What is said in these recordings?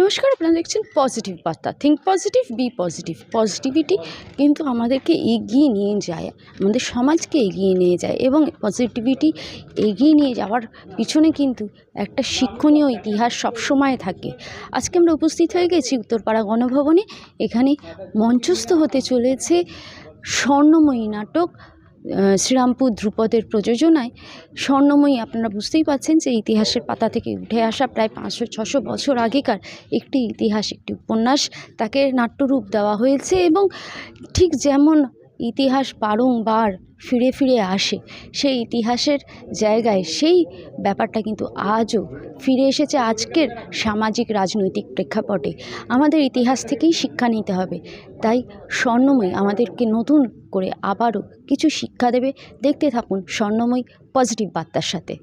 নমস্কার, আপনারা দেখছেন পজিটিভ বার্তা think positive be positive positivity কিন্তু আমাদেরকে এগিয়ে নিয়ে যায়, আমাদের সমাজকে এগিয়ে নিয়ে যায় এবং পজিটিভিটি এগিয়ে নিয়ে যাওয়ার পিছনে কিন্তু একটা শিক্ষণীয় ইতিহাস সবসময় থাকে। আজকে আমরা উপস্থিত হয়ে গেছি উত্তরপাড়া গণভবনে। এখানে মঞ্চস্থ হতে চলেছে স্বর্ণময়ী নাটক শ্রীরামপুর ধ্রুপদের প্রযোজনায় স্বর্ণময়ী, আপনারা বুঝতেই পারছেন যে ইতিহাসের পাতা থেকে উঠে আসা প্রায় পাঁচশো, ছশো বছর আগেকার একটি ইতিহাস, একটি উপন্যাস। তাকে নাট্যরূপ দেওয়া হয়েছে এবং ঠিক যেমন ইতিহাস বারংবার ফিরে ফিরে আসে। সেই ইতিহাসের জায়গায় সেই ব্যাপারটা কিন্তু আজও ফিরে এসেছে আজকের সামাজিক রাজনৈতিক প্রেক্ষাপটে। আমাদের ইতিহাস থেকেই শিক্ষা নিতে হবে। তাই স্বর্ণময়ী আমাদেরকে নতুন করে আবারও কিছু শিক্ষা দেবে। দেখতে থাকুন স্বর্ণময়ী পজিটিভ বার্তার সাথে।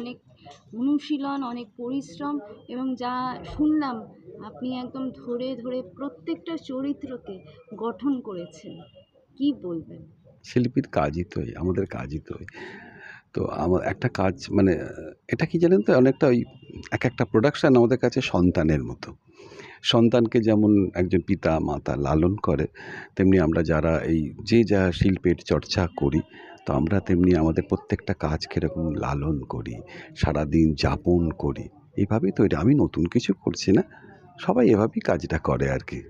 অনেক অনুশীলন, অনেক পরিশ্রম এবং যা শুনলাম আপনি একদম ধরে ধরে প্রত্যেকটা চরিত্রকে গঠন করেছেন। কি বলবেন? শিল্পীর কাজই তো আমাদের কাজই তো তো আমার একটা কাজ মানে এটা কি জানেন তো, অনেকটা ওই এক একটা প্রোডাকশান আমাদের কাছে সন্তানের মতো। সন্তানকে যেমন একজন পিতা মাতা লালন করে, তেমনি আমরা যারা এই যে যা শিল্পের চর্চা করি তো আমরা তেমনি আমাদের প্রত্যেকটা কাজ কীরকম লালন করি সারাদিন যাপন করি। এইভাবেই তো এটা আমি নতুন কিছু করছি না সবাই এভাবেই কাজটা করে আর কি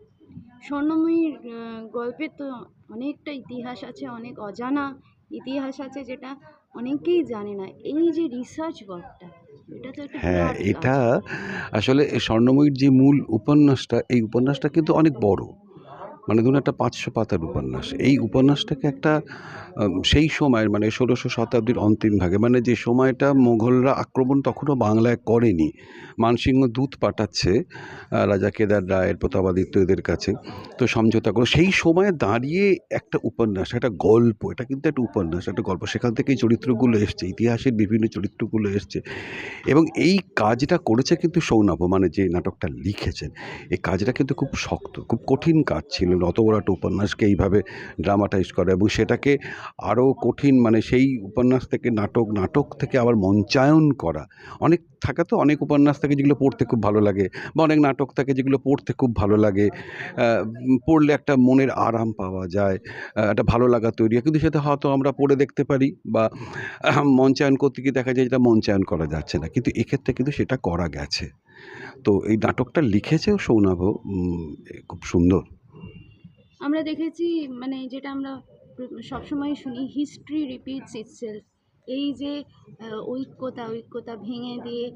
স্বর্ণময়ীর আহ, গল্পের তো অনেকটা ইতিহাস আছে অনেক অজানা ইতিহাস আছে যেটা অনেকেই জানে না। এই যে রিসার্চ ওয়ার্কটা হ্যাঁ এটা আসলে স্বর্ণময়ীর যে মূল উপন্যাসটা এই উপন্যাসটা কিন্তু অনেক বড়। মানে ধরুন একটা পাঁচশো পাতার উপন্যাস। এই উপন্যাসটাকে একটা সেই সময়ের মানে ষোলোশো শতাব্দীর অন্তিম ভাগে মানে যে সময়টা মোগলরা আক্রমণ তখনও বাংলায় করেনি। মানসিংহ দূত পাঠাচ্ছে রাজা কেদার রায়ের প্রতাপাদিত্য এদের কাছে। তো সমঝোতা করে, সেই সময়ে দাঁড়িয়ে একটা উপন্যাস, একটা গল্প, এটা কিন্তু একটা উপন্যাস, একটা গল্প, সেখান থেকেই চরিত্রগুলো এসছে, ইতিহাসের বিভিন্ন চরিত্রগুলো এসছে। এবং এই কাজটা করেছে কিন্তু সৌনভ মানে যে নাটকটা লিখেছেন, এই কাজটা কিন্তু খুব শক্ত, খুব কঠিন কাজ ছিল। অত বড় একটা উপন্যাসকে এইভাবে ড্রামাটাইজ করা এবং সেটাকে আরও কঠিন মানে সেই উপন্যাস থেকে নাটক নাটক থেকে আবার মঞ্চায়ন করা। অনেক থাকে তো, অনেক উপন্যাস থাকে যেগুলো পড়তে খুব ভালো লাগে বা অনেক নাটক থাকে যেগুলো পড়তে খুব ভালো লাগে। পড়লে একটা মনের আরাম পাওয়া যায় একটা ভালো লাগা তৈরি হয়। কিন্তু সেটা হয়তো আমরা পড়ে দেখতে পারি বা মঞ্চায়ন করতে গিয়ে দেখা যায় যেটা মঞ্চায়ন করা যাচ্ছে না। কিন্তু এক্ষেত্রে কিন্তু সেটা করা গেছে। তো এই নাটকটা লিখেছেও সৌনভ খুব সুন্দর। আমরা দেখেছি মানে যেটা আমরা সবসময় শুনি হিস্ট্রি রিপিটস ইটসেলফ এই যে ঐক্যতা ঐক্যতা ভেঙে দিয়ে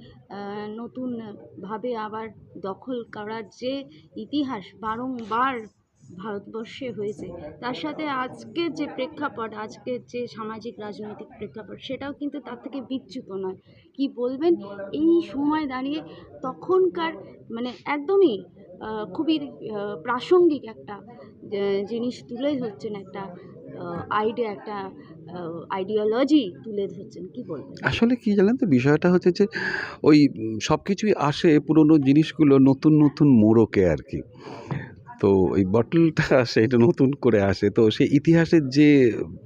নতুনভাবে আবার দখল করার যে ইতিহাস বারংবার ভারতবর্ষে হয়েছে, তার সাথে আজকের যে প্রেক্ষাপট, আজকের যে সামাজিক রাজনৈতিক প্রেক্ষাপট, সেটাও কিন্তু তার থেকে বিচ্যুত নয়। কি বলবেন? এই সময় দাঁড়িয়ে তখনকার মানে একদমই খুবই প্রাসঙ্গিক একটা জিনিস তুলে ধরছেন একটা আইডিয়া একটা আইডিওলজি তুলে ধরছেন, কি বলবেন? আসলে কি জানেন তো, বিষয়টা হচ্ছে যে, ওই সব কিছুই আসে পুরনো জিনিসগুলো নতুন নতুন মোড়কে আর কি। তো এই বটলটা আসে, এটা নতুন করে আসে। তো সেই ইতিহাসের যে,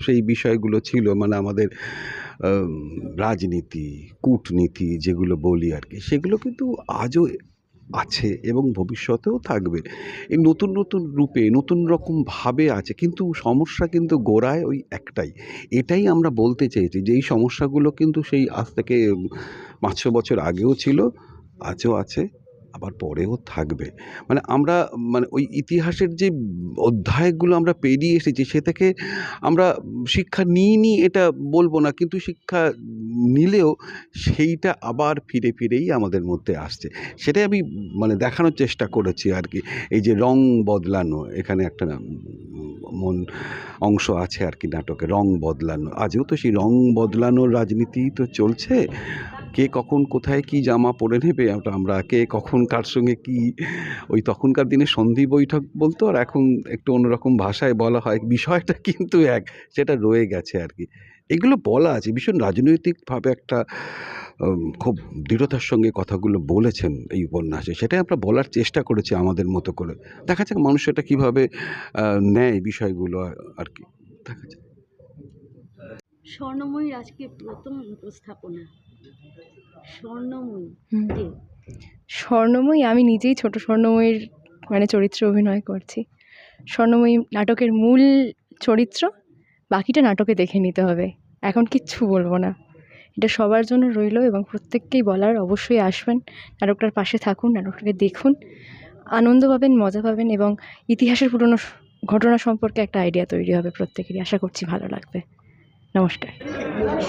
সেই বিষয়গুলো ছিল মানে আমাদের রাজনীতি, কূটনীতি যেগুলো বলি আর কি, সেগুলো কিন্তু আজও আছে এবং ভবিষ্যতেও থাকবে। এই নতুন নতুন রূপে, নতুন রকম ভাবে আছে, কিন্তু সমস্যা কিন্তু গোড়ায় ওই একটাই। এটাই আমরা বলতে চেয়েছি যে, এই সমস্যাগুলো কিন্তু সেই আজ থেকে পাঁচশো বছর আগেও ছিল, আজও আছে। আবার পরেও থাকবে। মানে আমরা মানে ওই ইতিহাসের যে অধ্যায়গুলো আমরা পেরিয়ে এসেছি, সে থেকে আমরা শিক্ষা নিইনি, এটা বলব না, কিন্তু শিক্ষা নিলেও সেইটা আবার ফিরে ফিরেই আমাদের মধ্যে আসছে। সেটাই আমি মানে দেখানোর চেষ্টা করেছি আর কি। এই যে রং বদলানো, এখানে একটা মন অংশ আছে আর কি নাটকে, রং বদলানো। আজও তো সেই রং বদলানোর রাজনীতি তো চলছে। কে কখন কোথায় কি জামা পরে নেবে ওটা আমরা, কে কখন কার সঙ্গে কি, ওই তখনকার দিনে সন্ধি বৈঠক বলতো, আর এখন একটু অন্যরকম ভাষায় বলা হয়, বিষয়টা কিন্তু এক, সেটা রয়ে গেছে আর কি। এগুলো বলা আছে, ভীষণ রাজনৈতিকভাবে একটা খুব দৃঢ়তার সঙ্গে কথাগুলো বলেছেন এই উপন্যাসে, সেটাই আমরা বলার চেষ্টা করেছি আমাদের মতো করে। দেখা যাক মানুষ এটা কীভাবে নেয় বিষয়গুলো আর কি। দেখা যাক। স্বর্ণময়ীর আজকে প্রথম উপস্থাপনা। স্বর্ণময়ী আমি নিজেই ছোট স্বর্ণময়ীর মানে চরিত্রে অভিনয় করছি। স্বর্ণময়ী নাটকের মূল চরিত্র বাকিটা নাটকে দেখে নিতে হবে। এখন কিচ্ছু বলব না। এটা সবার জন্য রইল এবং প্রত্যেককেই বলার অবশ্যই আসবেন। নাটকটার পাশে থাকুন নাটকটাকে দেখুন। আনন্দ পাবেন মজা পাবেন এবং ইতিহাসের পুরনো ঘটনা সম্পর্কে একটা আইডিয়া তৈরি হবে প্রত্যেকেরই। আশা করছি ভালো লাগবে। নমস্কার।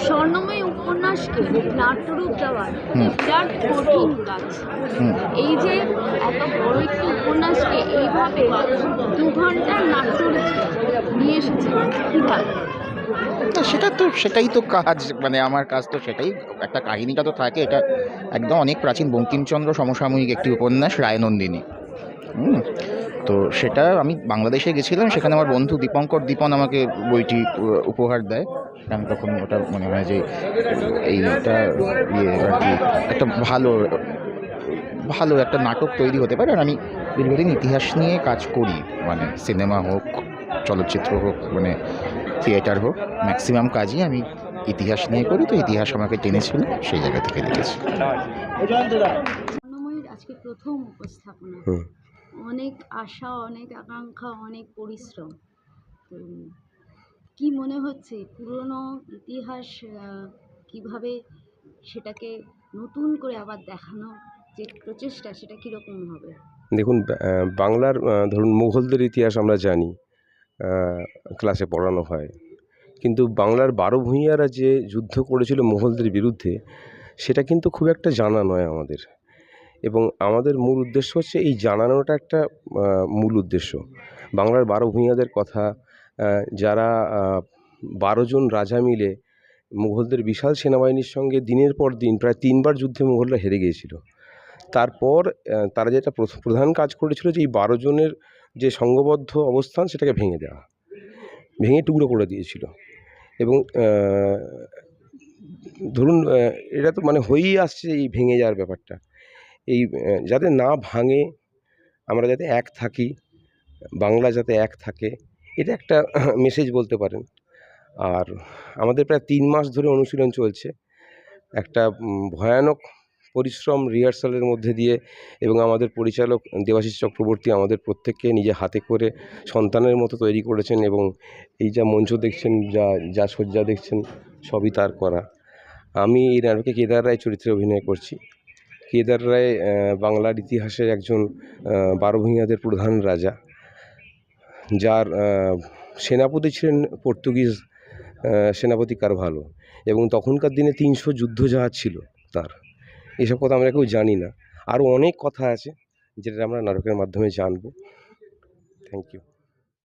স্বর্ণময়ী উপন্যাসকে নাট্যরূপ দেওয়ার বিরাট কঠিন কাজ। এই যে এত বড় একটি উপন্যাসকে এইভাবে দু ঘণ্টার নাট্যরূপে নিয়ে এসেছে কীভাবে? না সেটা তো সেটাই তো কাজ মানে আমার কাজ তো সেটাই। একটা কাহিনীটা তো থাকে এটা একদম অনেক প্রাচীন। বঙ্কিমচন্দ্র সমসাময়িক একটি উপন্যাস রায়নন্দিনী। হুম। তো সেটা আমি বাংলাদেশে গেছিলাম সেখানে আমার বন্ধু দীপঙ্কর দীপন আমাকে বইটি উপহার দেয়। আমি তখন ওটা মনে হয় যে এইটা ইয়ে আর কি একটা ভালো ভালো একটা নাটক তৈরি হতে পারে। আর আমি দীর্ঘদিন ইতিহাস নিয়ে কাজ করি মানে সিনেমা হোক চলচ্চিত্র হোক মানে থিয়েটার হোক ম্যাক্সিমাম কাজই আমি ইতিহাস নিয়ে করি। তো ইতিহাস আমাকে টেনেছিল সেই জায়গা থেকে লিখেছি আজকে প্রথম উপস্থাপনা। অনেক আশা অনেক আকাঙ্ক্ষা অনেক পরিশ্রম। কি মনে হচ্ছে পুরনো ইতিহাস কীভাবে সেটাকে নতুন করে আবার দেখানো, যে প্রচেষ্টা সেটা কীরকম হবে? দেখুন বাংলার ধরুন মুঘলদের ইতিহাস আমরা জানি ক্লাসে পড়ানো হয়। কিন্তু বাংলার বারো ভূঁইয়ারা যে যুদ্ধ করেছিল মুঘলদের বিরুদ্ধে, সেটা কিন্তু খুব একটা জানা নয় আমাদের। এবং আমাদের মূল উদ্দেশ্য হচ্ছে এই জানানোটা একটা মূল উদ্দেশ্য। বাংলার বারো ভূঁইয়াদের কথা যারা বারো জন রাজা মিলে মুঘলদের বিশাল সেনাবাহিনীর সঙ্গে দিনের পর দিন প্রায় তিনবার যুদ্ধে মুঘলরা হেরে গিয়েছিল। তারপর তারা যেটা প্রধান কাজ করেছিল যে এই বারো জনের যে সংঘবদ্ধ অবস্থান সেটাকে ভেঙে দেওয়া, ভেঙে টুকরো করে দিয়েছিল। এবং ধরুন এটা তো মানে হয়েই আসছে এই ভেঙে যাওয়ার ব্যাপারটা। এই যাতে না ভাঙে, আমরা যাতে এক থাকি, বাংলা যাতে এক থাকে এটা একটা মেসেজ বলতে পারেন। আর আমাদের প্রায় তিন মাস ধরে অনুশীলন চলছে। একটা ভয়ানক পরিশ্রম রিহার্সালের মধ্যে দিয়ে এবং আমাদের পরিচালক দেবাশিস চক্রবর্তী আমাদের প্রত্যেককে নিজে হাতে করে সন্তানের মতো তৈরি করেছেন এবং এই যা মঞ্চ দেখছেন যা যা শয্যা দেখছেন সবই তার করা। আমি এই নাটকে কেদার রায় চরিত্রে অভিনয় করছি। কেদার রায় বাংলার ইতিহাসের একজন আহ, বারো ভূঁইয়াদের প্রধান রাজা। যার সেনাপতি ছিলেন পর্তুগিজ সেনাপতি কার ভালো এবং তখনকার দিনে তিনশো যুদ্ধ যুদ্ধজাহাজ ছিল তার। এসব কথা আমরা কেউ জানি না। আরও অনেক কথা আছে যেটা আমরা নাটকের মাধ্যমে জানব। Thank you